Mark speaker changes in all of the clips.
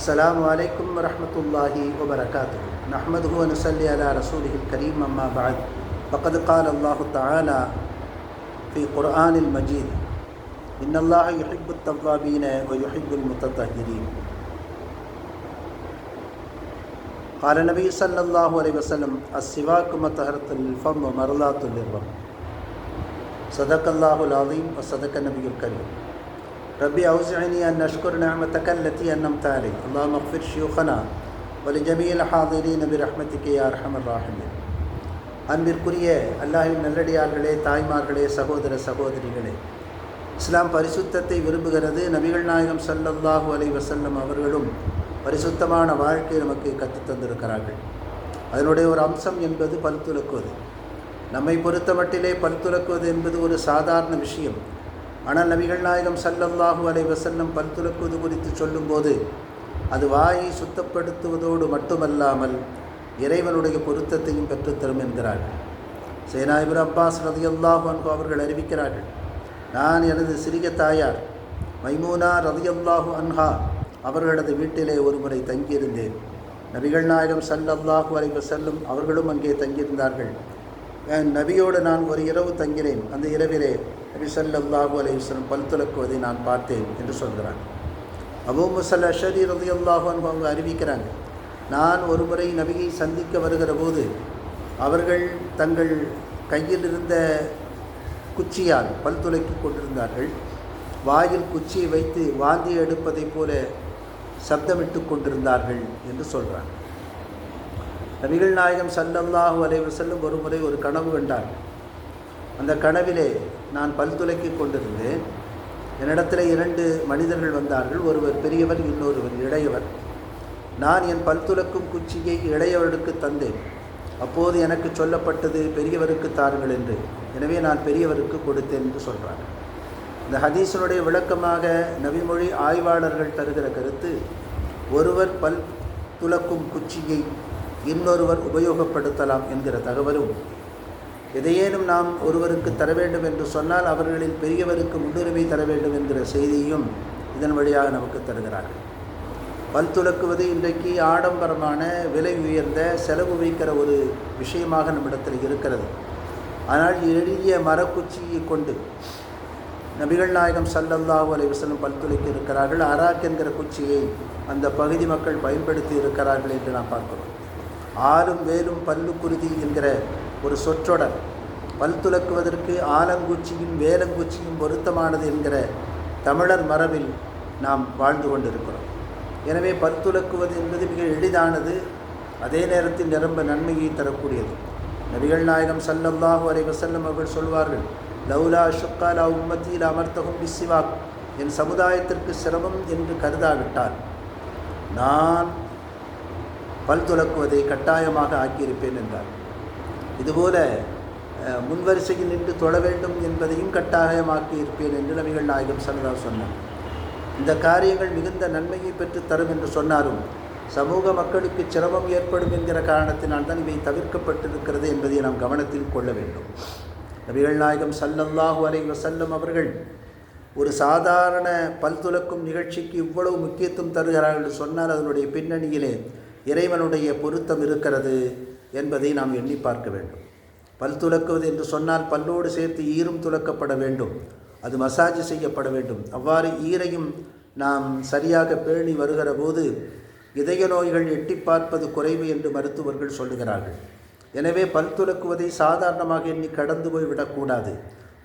Speaker 1: السلام عليكم ورحمة الله وبركاته. نحمده ونصلي على رسوله الكريم أما بعد. فقد قال الله تعالى في قرآن المجيد إن الله يحب التوابين ويحب المتطهرين. قال النبي صلى الله عليه وسلم السواك مطهرة للفم ومرضاة للرب. صدق الله العظيم وصدق النبي الكريم. ربي أوزعني أن أشكر نعمتك التي أنمت علي اللهم اغفر شيوخنا ولجميع الحاضرين برحمتك يا أرحم الراحمين அன்பிற்குரிய அல்லாஹின் நல்லடியார்களே தாய்மார்களே சகோதர சகோதரிகளே இஸ்லாம் பரிசுத்தத்தை விரும்புகிறது நபிகள் நாயகம் ஸல்லல்லாஹு அலைஹி வஸல்லம் அவர்களும் பரிசுத்தமான வாழ்க்கை நமக்கு கற்றுத் தந்திருக்கிறார்கள் அதனுடைய ஒரு அம்சம் என்பது பல் துலக்குவது நம்மை பொறுத்த மட்டிலே பல் துலக்குவது என்பது ஒரு சாதாரண விஷயம் ஆனால் நபிகள் நாயகம் சல்லல்லாஹு அலை வசல்லம் பல் துலக்குவது குறித்து சொல்லும்போது அது வாயை சுத்தப்படுத்துவதோடு மட்டுமல்லாமல் இறைவனுடைய பொருத்தத்தையும் பெற்றுத்தரும் என்கிறார்கள் சேனாயிபுர் அப்பாஸ் ரதியல்லாஹு அன்பு அவர்கள் அறிவிக்கிறார்கள் நான் எனது சிறிய தாயார் மைமூனா ரதியல்லாஹு அன்ஹா அவர்களது வீட்டிலே ஒருமுறை தங்கியிருந்தேன். நபிகள் நாயகம் ஸல்லல்லாஹு அலை வசல்லும் அவர்களும் அங்கே தங்கியிருந்தார்கள். என் நபியோடு நான் ஒரு இரவு தங்கினேன். அந்த இரவிலே நபி ஸல்லல்லாஹு அலைஹி பல் துலக்குவதை நான் பார்த்தேன் என்று சொல்கிறாங்க அபூ முசல் அஷரி ரதியல்லாஹு அன்ஹு அவங்க அறிவிக்கிறாங்க நான் ஒரு முறை நபியை சந்திக்க வருகிற போது அவர்கள் தங்கள் கையில் இருந்த குச்சியால் பல் துளைக்கு கொண்டிருந்தார்கள். வாயில் குச்சியை வைத்து வாந்தி எடுப்பதைப் போல சப்தமிட்டு கொண்டிருந்தார்கள் என்று சொல்கிறாங்க நபிகள் நாயகம் சல்லல்லாஹு அலைஹி வஸல்லம் ஒரு முறை ஒரு கனவு கண்டார்கள் அந்த கனவிலே நான் பல் துளைக்கு கொண்டிருந்தேன். என்னிடத்தில் இரண்டு மனிதர்கள் வந்தார்கள். ஒருவர் பெரியவர் இன்னொருவர் இளையவர். நான் என் பல் துலக்கும் குச்சியை இளையவருக்கு தந்தேன். அப்போது எனக்கு சொல்லப்பட்டது பெரியவருக்கு தாருங்கள் என்று. எனவே நான் பெரியவருக்கு கொடுத்தேன் என்று சொல்கிறார் இந்த ஹதீஸனுடைய விளக்கமாக நவிமொழி ஆய்வாளர்கள் தருகிற கருத்து ஒருவர் பல் துலக்கும் குச்சியை இன்னொருவர் உபயோகப்படுத்தலாம் என்கிற தகவலும் எதையேனும் நாம் ஒருவருக்கு தர வேண்டும் என்று சொன்னால் அவர்களில் பெரியவருக்கு முன்னுரிமை தர வேண்டும் என்கிற செய்தியும் இதன் வழியாக நமக்கு தருகிறார்கள். பல் துலக்குவது இன்றைக்கு ஆடம்பரமான விலை உயர்ந்த செலவு வைக்கிற ஒரு விஷயமாக நம்மிடத்தில் இருக்கிறது. ஆனால் எளிய மரக்குச்சியை கொண்டு நபிகள் நாயகம் சல்லல்லாஹு அலைஹி வஸல்லம் பல் துளைக்கு இருக்கிறார்கள். அராக் என்கிற குச்சியை அந்த பகுதி மக்கள் பயன்படுத்தி இருக்கிறார்கள் என்று நாம் பார்க்கிறோம். ஆளும் வேலும் பல்லு குருதி என்கிற ஒரு சொற்றொடர். பல் துலக்குவதற்கு ஆலங்குச்சியும் வேலங்குச்சியும் பொருத்தமானது என்கிற தமிழர் மரபில் நாம் வாழ்ந்து கொண்டிருக்கிறோம். எனவே பல் துலக்குவது என்பது மிக எளிதானது. அதே நேரத்தில் நிரம்ப நன்மையை தரக்கூடியது. நபிகள் நாயகம் சல்லல்லாஹு அலைஹி வசல்லம் அவர்கள் சொல்வார்கள் லவுலா ஷுக்காலா உம்மத்தியில் அமர்த்தகும் பிசிவாக் என் சமுதாயத்திற்கு சிரமம் என்று கருதாவிட்டால் நான் பல் துலக்குவதை கட்டாயமாக ஆக்கியிருப்பேன் என்றார். இதுபோல முன்வரிசையில் நின்று தொழ வேண்டும் என்பதையும் கட்டாயமாக்கி இருப்பேன் என்று நபிகள் நாயகம் சல்லா சொன்னார். இந்த காரியங்கள் மிகுந்த நன்மையை பெற்று தரும் என்று சொன்னாலும் சமூக மக்களுக்கு சிரமம் ஏற்படும் என்கிற காரணத்தினால் தான் இவை தவிர்க்கப்பட்டிருக்கிறது என்பதை நாம் கவனத்தில் கொள்ள வேண்டும். நபிகள் நாயகம் சல்லல்லாஹு அலை வசல்லம் அவர்கள் ஒரு சாதாரண பல் துலக்கும் நிகழ்ச்சிக்கு இவ்வளவு முக்கியத்துவம் தருகிறார்கள் என்று சொன்னால் அதனுடைய பின்னணியிலே இறைவனுடைய பொருத்தம் இருக்கிறது. என்பதை நாம் எண்ணி பார்க்க வேண்டும். பல் துலக்குவது என்று சொன்னால் பல்லோடு சேர்த்து ஈரும் துலக்கப்பட வேண்டும். அது மசாஜ் செய்யப்பட வேண்டும். அவ்வாறு ஈரையும் நாம் சரியாக பேணி வருகிற போது இதய நோய்கள் எட்டி பார்ப்பது குறைவு என்று மருத்துவர்கள் சொல்லுகிறார்கள். எனவே பல் துலக்குவதை சாதாரணமாக எண்ணி கடந்து போய் விடக்கூடாது.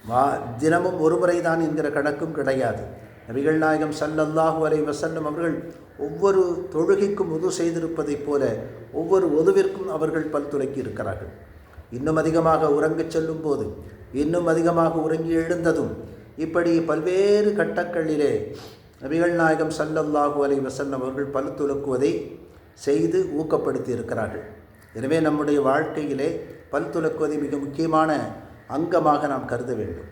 Speaker 1: வா தினமும் ஒரு முறைதான் என்கிற கணக்கும் கிடையாது. நபிகள் நாயகம் சல்லல்லாஹு அலை வசல்லம் அவர்கள் ஒவ்வொரு தொழுகைக்கும் உது செய்திருப்பதைப் போல ஒவ்வொரு உதவிற்கும் அவர்கள் பல் துலக்கி இருக்கிறார்கள். இன்னும் அதிகமாக உறங்கச் செல்லும் போது இன்னும் அதிகமாக உறங்கி எழுந்ததும் இப்படி பல்வேறு கட்டங்களிலே நபிகள் நாயகம் சல்லல்லாஹு அலை வசல்லம் அவர்கள் பல் துலக்குவதை செய்து ஊக்கப்படுத்தி இருக்கிறார்கள். எனவே நம்முடைய வாழ்க்கையிலே பல் துலக்குவதை மிக முக்கியமான அங்கமாக நாம் கருத வேண்டும்.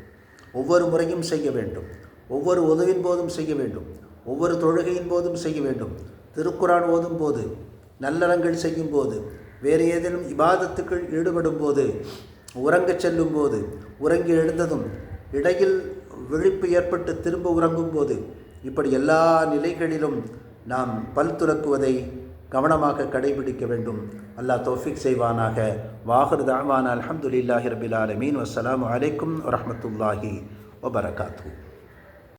Speaker 1: ஒவ்வொரு முறையும் செய்ய வேண்டும். ஒவ்வொரு உதவின் போதும் செய்ய வேண்டும். ஒவ்வொரு தொழுகையின் போதும் செய்ய வேண்டும். திருக்குறான் ஓதும் போது நல்லறங்கள் செய்யும் போது வேறு ஏதேனும் இபாதத்துக்குள் ஈடுபடும் போது உறங்கச் செல்லும் போது உறங்கி எழுந்ததும் இடையில் விழிப்பு ஏற்பட்டு திரும்ப உறங்கும் போது இப்படி எல்லா நிலைகளிலும் நாம் பல் துறக்குவதை கவனமாக கடைபிடிக்க வேண்டும். அல்லாஹ் தோஃபிக் செய்வானாக. வாஹர் தாவான் அல்ஹம்துலில்லாஹி ரபில் ஆலமீன். வஸ்ஸலாமு அலைக்கும் வரஹ்மத்துல்லாஹி வபரகாத்து